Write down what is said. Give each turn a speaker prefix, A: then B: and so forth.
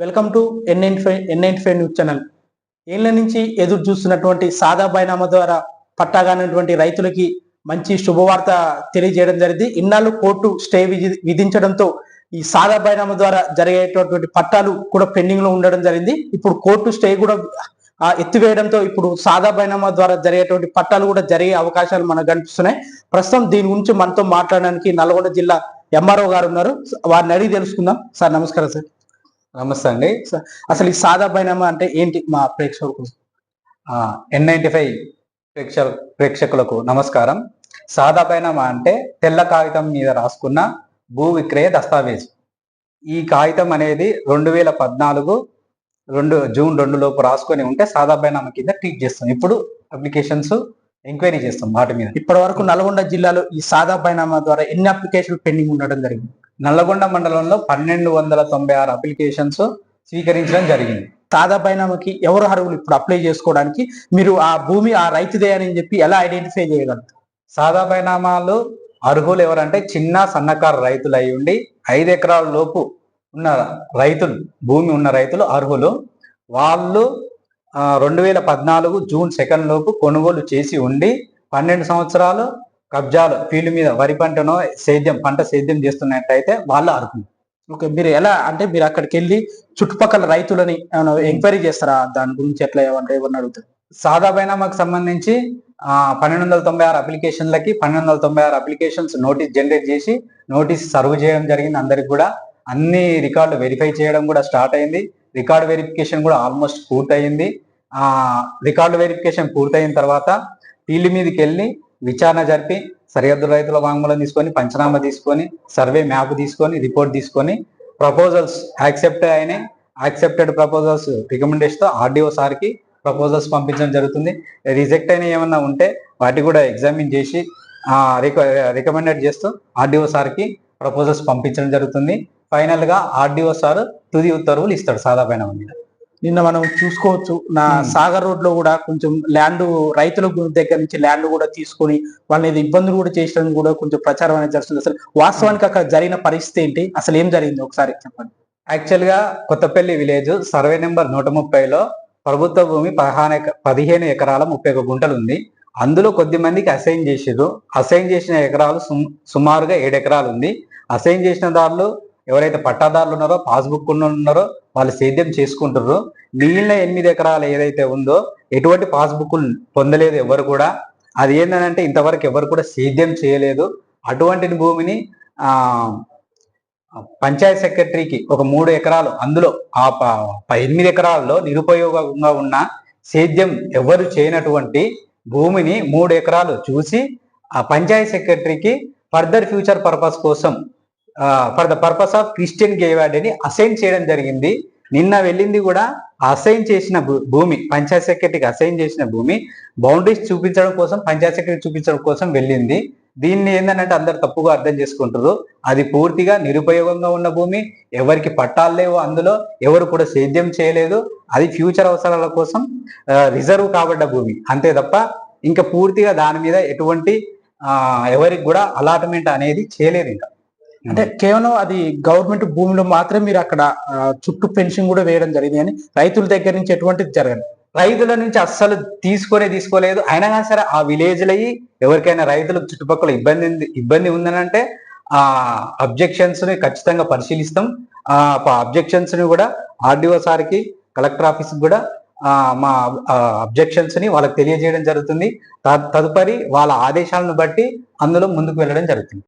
A: Welcome to N nine five N ninety five news channel ఏళ్ళ నుంచి ఎదురు చూస్తున్నటువంటి సాదా బైనామా ద్వారా పట్టాగానటువంటి రైతులకి మంచి శుభవార్త తెలియజేయడం జరిగింది. ఇన్నాళ్ళు కోర్టు స్టే విధి- విధించడంతో ఈ సాదా బైనామా ద్వారా జరిగేటటువంటి పట్టాలు కూడా పెండింగ్లో ఉండడం జరిగింది. ఇప్పుడు కోర్టు స్టే కూడా ఎత్తివేయడంతో ఇప్పుడు సాదా బైనామా ద్వారా జరిగేటువంటి పట్టాలు కూడా జరిగే అవకాశాలు మనకు కనిపిస్తున్నాయి. ప్రస్తుతం దీని గురించి మనతో మాట్లాడడానికి నల్గొండ జిల్లా ఎంఆర్ఓ గారు ఉన్నారు. వారిని అడిగి తెలుసుకుందాం. సార్ నమస్కారం సార్.
B: నమస్తే అండి.
A: అసలు ఈ సాదా బైనామా అంటే ఏంటి మా ప్రేక్షకులకు?
B: ఎన్ నైన్టీ ఫైవ్ ప్రేక్ష ప్రేక్షకులకు నమస్కారం. సాదా బైనామా అంటే తెల్ల కాగితం మీద రాసుకున్న భూ విక్రయ దస్తావేజ్. ఈ కాగితం అనేది రెండు వేల పద్నాలుగు రెండు జూన్ రెండు లోపు రాసుకొని ఉంటే సాదా బైనామా కింద ట్రీట్ చేస్తాం. ఇప్పుడు అప్లికేషన్స్ ఎంక్వైరీ చేస్తాం వాటి మీద.
A: ఇప్పటి వరకు నల్గొండ జిల్లాలో ఈ సాదా బైనామా ద్వారా ఎన్ని అప్లికేషన్లు పెండింగ్ ఉండడం జరిగింది?
B: నల్లగొండ మండలంలో పన్నెండు వందల తొంభై ఆరు అప్లికేషన్స్ స్వీకరించడం జరిగింది.
A: సాదా బైనామాకి ఎవరు అర్హులు ఇప్పుడు అప్లై చేసుకోవడానికి? మీరు ఆ భూమి ఆ రైతుదే అని చెప్పి ఎలా ఐడెంటిఫై చేయగలరు?
B: సాదా బైనామాలు అర్హులు ఎవరంటే చిన్న సన్నకారు రైతులు అయి ఉండి ఐదు ఎకరాల లోపు ఉన్న రైతులు భూమి ఉన్న రైతులు అర్హులు. వాళ్ళు రెండు వేల పద్నాలుగు జూన్ సెకండ్ లోపు కొనుగోలు చేసి ఉండి పన్నెండు సంవత్సరాలు కబ్జాలు ఫీల్డ్ మీద వరి పంటను సేద్యం పంట సేద్యం చేస్తున్నట్టయితే వాళ్ళు అర్హులు
A: ఓకే మీరు ఎలా అంటే మీరు అక్కడికి వెళ్ళి చుట్టుపక్కల రైతులని ఎంక్వైరీ చేస్తారా? దాని గురించి ఎట్లా ఏమన్నా ఏమన్నా అడుగుతారు?
B: సాదా మాకు సంబంధించి ఆ, పన్నెండు వందల తొంభై ఆరు అప్లికేషన్లకి పన్నెండు వందల తొంభై ఆరు అప్లికేషన్స్ నోటీస్ జనరేట్ చేసి నోటీస్ సర్వ్ చేయడం జరిగింది అందరికి కూడా. అన్ని రికార్డులు వెరిఫై చేయడం కూడా స్టార్ట్ అయింది. రికార్డు వెరిఫికేషన్ కూడా ఆల్మోస్ట్ పూర్తయింది. ఆ రికార్డు వెరిఫికేషన్ పూర్తయిన తర్వాత ఫీల్డ్ మీదకి వెళ్ళి విచారణ జరిపి సరిహద్దు రైతుల వాంగ్మూలం తీసుకొని పంచనామా తీసుకొని సర్వే మ్యాప్ తీసుకొని రిపోర్ట్ తీసుకొని ప్రపోజల్స్ యాక్సెప్ట్ అయినాయి. యాక్సెప్టెడ్ ప్రపోజల్స్ రికమెండేషన్తో ఆర్డీఓ సార్కి ప్రపోజల్స్ పంపించడం జరుగుతుంది. రిజెక్ట్ అయిన ఏమన్నా ఉంటే వాటి కూడా ఎగ్జామిన్ చేసి రికమెండెడ్ చేస్తూ ఆర్డీఓ సార్కి ప్రపోజల్స్ పంపించడం జరుగుతుంది. ఫైనల్గా ఆర్డీఓ సార్ తుది ఉత్తర్వులు ఇస్తాడు సాదాపైన మీద.
A: నిన్న మనం చూసుకోవచ్చు. నా. సాగర్ రోడ్లో కూడా కొంచెం ల్యాండ్ రైతుల దగ్గర నుంచి ల్యాండ్ కూడా తీసుకొని వాళ్ళని ఇబ్బందులు కూడా చేసడం కూడా కొంచెం ప్రచారం అనేది జరుగుతుంది. అసలు వాస్తవానికి అక్కడ జరిగిన పరిస్థితి ఏంటి? అసలు ఏం జరిగింది ఒకసారి చెప్పండి.
B: యాక్చువల్గా కొత్తపల్లి విలేజ్ సర్వే నెంబర్ నూట ముప్పైలో ప్రభుత్వ భూమి పదహారు ఎక- పదిహేను ఎకరాల ముప్పై ఒక గుంటలు ఉంది. అందులో కొద్ది మందికి అసైన్ చేసిర్రు. అసైన్ చేసిన ఎకరాలు సుమ్- సుమారుగా ఏడు ఎకరాలు ఉంది. అసైన్ చేసిన దారులు ఎవరైతే పట్టాదారులు ఉన్నారో పాస్బుక్ ఉన్నారో వాళ్ళు సేద్యం చేసుకుంటారు మిగిలిన ఎనిమిది ఎకరాలు ఏదైతే ఉందో ఎటువంటి పాస్బుక్లు పొందలేదు ఎవరు కూడా. అది ఏంటంటే ఇంతవరకు ఎవరు కూడా సేద్యం చేయలేదు. అటువంటి భూమిని పంచాయత్ సెక్రటరీకి ఒక మూడు ఎకరాలు అందులో ఆ ప- ఎనిమిది ఎకరాల్లో నిరుపయోగంగా ఉన్న సేద్యం ఎవరు చేయనటువంటి భూమిని మూడు ఎకరాలు చూసి ఆ పంచాయత్ సెక్రటరీకి ఫర్దర్ ఫ్యూచర్ పర్పస్ కోసం for the purpose of Christian graveyard అని అసైన్ చేయడం జరిగింది. నిన్న వెళ్ళింది కూడా అసైన్ చేసిన భూమి పంచాయత్ సెక్రటరీకి అసైన్ చేసిన భూమి బౌండరీస్ చూపించడం కోసం పంచాయత్ సెక్రటరీ చూపించడం కోసం వెళ్ళింది. దీన్ని ఏంటంటే అందరు తప్పుగా అర్థం చేసుకుంటారు. అది పూర్తిగా నిరుపయోగంగా ఉన్న భూమి ఎవరికి పట్టాలు లేవు అందులో ఎవరు కూడా సేద్యం చేయలేదు. అది ఫ్యూచర్ అవసరాల కోసం రిజర్వ్ కాబడ్డ భూమి. అంతే తప్ప ఇంకా పూర్తిగా దాని మీద ఎటువంటి ఎవరికి కూడా అలాట్మెంట్ అనేది చేయలేదు ఇంకా.
A: అంటే కేవలం అది గవర్నమెంట్ భూమిలో మాత్రమే మీరు అక్కడ చుట్టూ పెన్షన్ కూడా వేయడం జరిగింది. అని రైతుల దగ్గర నుంచి ఎటువంటిది జరగదు.
B: రైతుల నుంచి అస్సలు తీసుకునే తీసుకోలేదు. అయినా కానీ సరే ఆ విలేజ్ లయి ఎవరికైనా రైతులకు చుట్టుపక్కల ఇబ్బంది ఉంది ఇబ్బంది ఉందనంటే ఆ అబ్జెక్షన్స్ని ఖచ్చితంగా పరిశీలిస్తాం. ఆ అబ్జెక్షన్స్ని కూడా ఆర్డీఓ సార్కి కలెక్టర్ ఆఫీస్ కూడా ఆ, మా అబ్జెక్షన్స్ని వాళ్ళకి తెలియజేయడం జరుగుతుంది. త- తదుపరి వాళ్ళ ఆదేశాలను బట్టి అందులో ముందుకు వెళ్ళడం జరుగుతుంది.